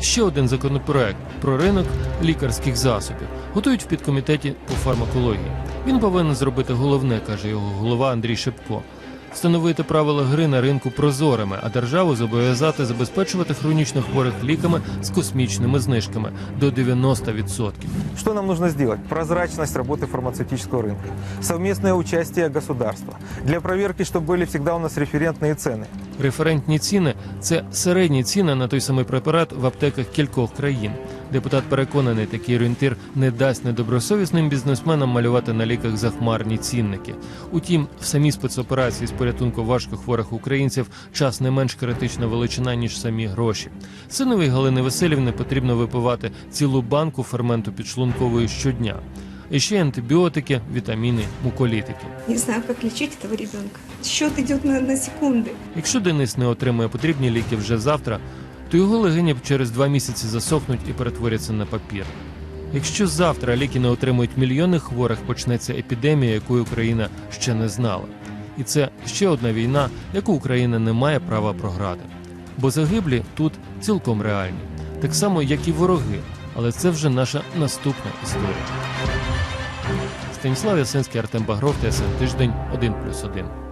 Ще один законопроект про ринок лікарських засобів готують в підкомітеті по фармакології. Він повинен зробити головне, каже його голова Андрій Шепко Встановити правила гри на ринку прозорими, а державу зобов'язати забезпечувати хронічно хворих ліками з космічними знижками до 90%. Что нам нужно сделать? Прозрачность работы фармацевтического рынка, совместное участие государства, для проверки, чтобы были всегда у нас референтные цены. Референтні ціни це середні ціни на той самий препарат в аптеках кількох країн. Депутат переконаний, такий орієнтир не дасть недобросовісним бізнесменам малювати на ліках захмарні цінники. Утім, в самій спецоперації з порятунку важкохворих українців час не менш критична величина ніж самі гроші. Синові Галини Васильівни потрібно випивати цілу банку ферменту підшлункової щодня. І ще антибіотики, вітаміни, муколітики. Не знаю, как лечить этого ребенка. Счет идет на, на секунды. Якщо Денис не отримує потрібні ліки вже завтра, то його легені через два місяці засохнуть і перетворяться на папір. Якщо завтра ліки не отримують мільйони хворих, почнеться епідемія, якої Україна ще не знала. І це ще одна війна, яку Україна не має права програти. Бо загиблі тут цілком реальні, так само, як і вороги, але це вже наша наступна історія. Станіслав Ясенський, Артем Багров, ТСН Тиждень, 1+,1.